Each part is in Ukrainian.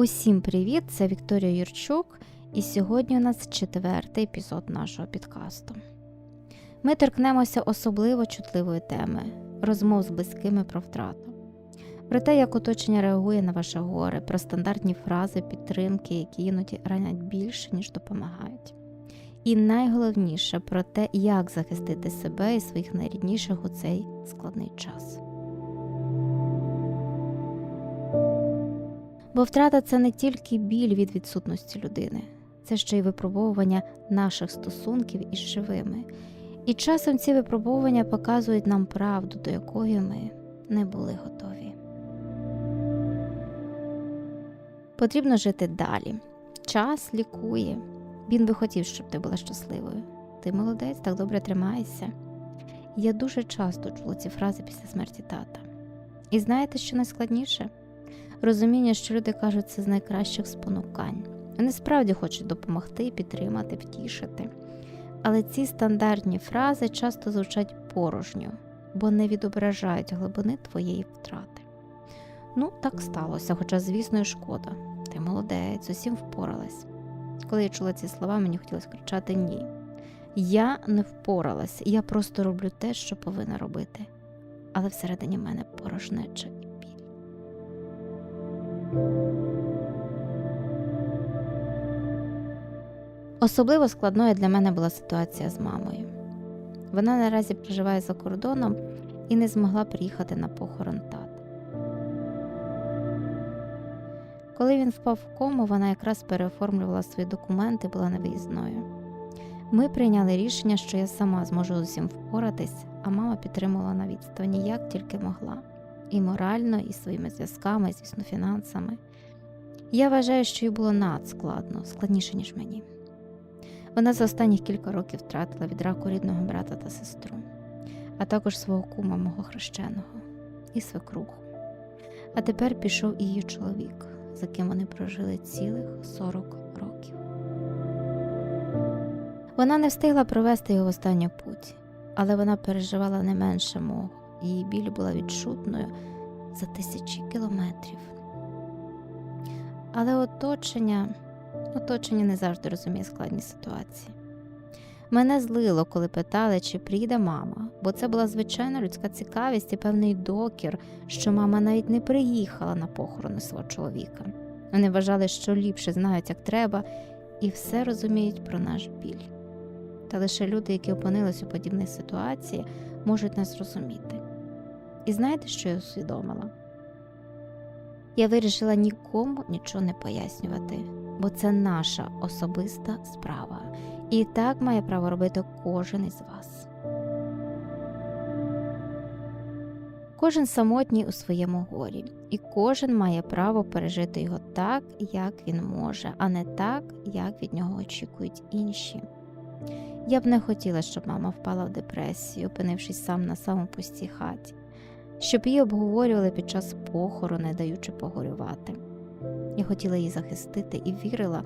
Усім привіт! Це Вікторія Юрчук, і сьогодні у нас четвертий епізод нашого підкасту. Ми торкнемося особливо чутливої теми розмов з близькими про втрату, про те, як оточення реагує на ваше горе, про стандартні фрази підтримки, які іноді ранять більше, ніж допомагають. І найголовніше про те, як захистити себе і своїх найрідніших у цей складний час. Бо втрата це не тільки біль від відсутності людини, це ще й випробовування наших стосунків із живими. І часом ці випробовування показують нам правду, до якої ми не були готові. Потрібно жити далі. Час лікує. Він би хотів, щоб ти була щасливою. Ти молодець, так добре тримаєшся. Я дуже часто чула ці фрази після смерті тата. І знаєте, що найскладніше? Розуміння, що люди кажуть це з найкращих спонукань. Вони справді хочуть допомогти, підтримати, втішити. Але ці стандартні фрази часто звучать порожньо, бо не відображають глибини твоєї втрати. Ну, так сталося, хоча, звісно, і шкода. Ти молодець, усім впоралась. Коли я чула ці слова, мені хотілося кричати ні. Я не впоралась, я просто роблю те, що повинна робити. Але всередині мене біль. Особливо складною для мене була ситуація з мамою. Вона наразі проживає за кордоном і не змогла приїхати на похорон тата. Коли він впав в кому, вона якраз переоформлювала свої документи, була невиїзною. Ми прийняли рішення, що я сама зможу з усім впоратись, а мама підтримувала на відстані як тільки могла, і морально, і своїми зв'язками, звісно, фінансами. Я вважаю, що їй було надскладно, складніше, ніж мені. Вона за останніх кілька років втратила від раку рідного брата та сестру, а також свого кума мого хрещеного і свекруху. А тепер пішов і її чоловік, з яким вони прожили цілих 40 років. Вона не встигла провести його в останню путь, але вона переживала не менше мого. Її біль була відчутною за тисячі кілометрів. Але оточення, оточення не завжди розуміє складні ситуації. Мене злило, коли питали, чи приїде мама, бо це була звичайна людська цікавість і певний докір, що мама навіть не приїхала на похорони свого чоловіка. Вони вважали, що ліпше знають, як треба, і все розуміють про наш біль. Та лише люди, які опинились у подібній ситуації, можуть нас зрозуміти. І знаєте, що я усвідомила? Я вирішила нікому нічого не пояснювати, бо це наша особиста справа, і так має право робити кожен із вас. Кожен самотній у своєму горі, і кожен має право пережити його так, як він може, а не так, як від нього очікують інші. Я б не хотіла, щоб мама впала в депресію, опинившись сам на самому пустій хаті, щоб її обговорювали під час похорону, даючи погорювати. Я хотіла її захистити і вірила,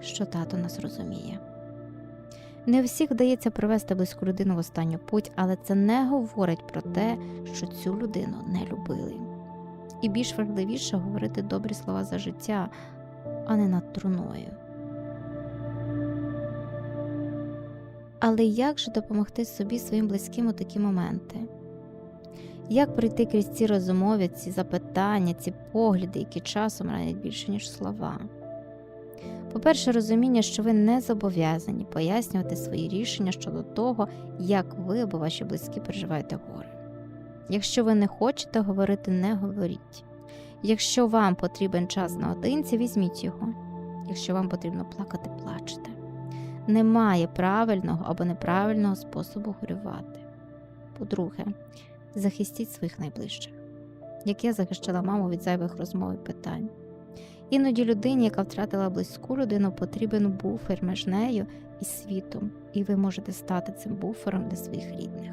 що тато нас розуміє. Не всіх вдається привести близьку людину в останню путь, але це не говорить про те, що цю людину не любили. І більш важливіше говорити добрі слова за життя, а не над труною. Але як же допомогти собі своїм близьким у такі моменти? Як пройти крізь ці розумові, ці запитання, ці погляди, які часом ранять більше, ніж слова? По-перше, розуміння, що ви не зобов'язані пояснювати свої рішення щодо того, як ви або ваші близькі переживаєте горе. Якщо ви не хочете говорити, не говоріть. Якщо вам потрібен час наодинці, візьміть його. Якщо вам потрібно плакати, плачте. Немає правильного або неправильного способу горювати. По-друге, захистіть своїх найближчих, як я захищала маму від зайвих розмов і питань. Іноді людині, яка втратила близьку людину, потрібен буфер між нею і світом, і ви можете стати цим буфером для своїх рідних.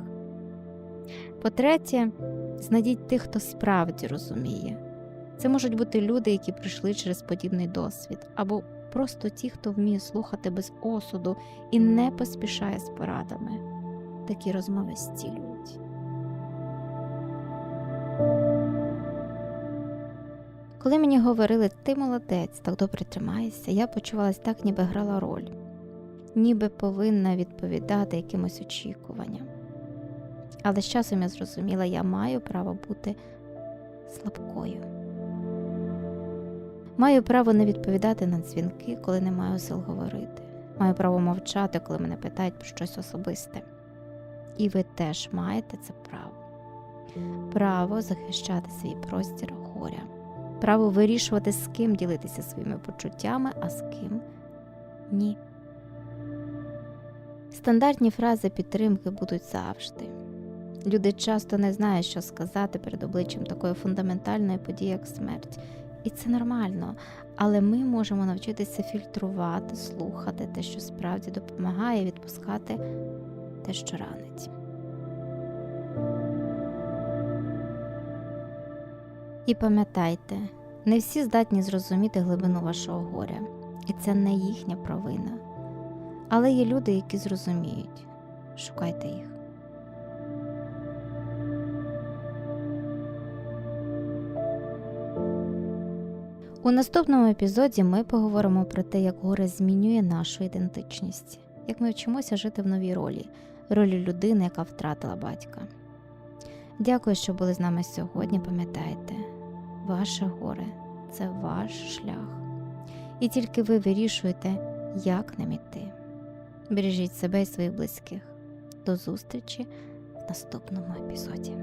По-третє, знайдіть тих, хто справді розуміє. Це можуть бути люди, які прийшли через подібний досвід, або просто ті, хто вміє слухати без осуду і не поспішає з порадами. Такі розмови зцілюють. Коли мені говорили, ти молодець, так добре тримаєшся, я почувалась так, ніби грала роль, ніби повинна відповідати якимось очікуванням. Але з часом я зрозуміла, я маю право бути слабкою. Маю право не відповідати на дзвінки, коли не маю сил говорити. Маю право мовчати, коли мене питають про щось особисте. І ви теж маєте це право. Право захищати свій простір горя, право вирішувати, з ким ділитися своїми почуттями, а з ким ні. Стандартні фрази підтримки будуть завжди. Люди часто не знають, що сказати перед обличчям такої фундаментальної події, як смерть. І це нормально, але ми можемо навчитися фільтрувати, слухати те, що справді допомагає, відпускати те, що ранить. І пам'ятайте, не всі здатні зрозуміти глибину вашого горя, і це не їхня провина. Але є люди, які зрозуміють. Шукайте їх. У наступному епізоді ми поговоримо про те, як горе змінює нашу ідентичність, як ми вчимося жити в новій ролі, ролі людини, яка втратила батька. Дякую, що були з нами сьогодні. Пам'ятайте, ваше горе, це ваш шлях. І тільки ви вирішуєте, як нам іти. Бережіть себе і своїх близьких. До зустрічі в наступному епізоді.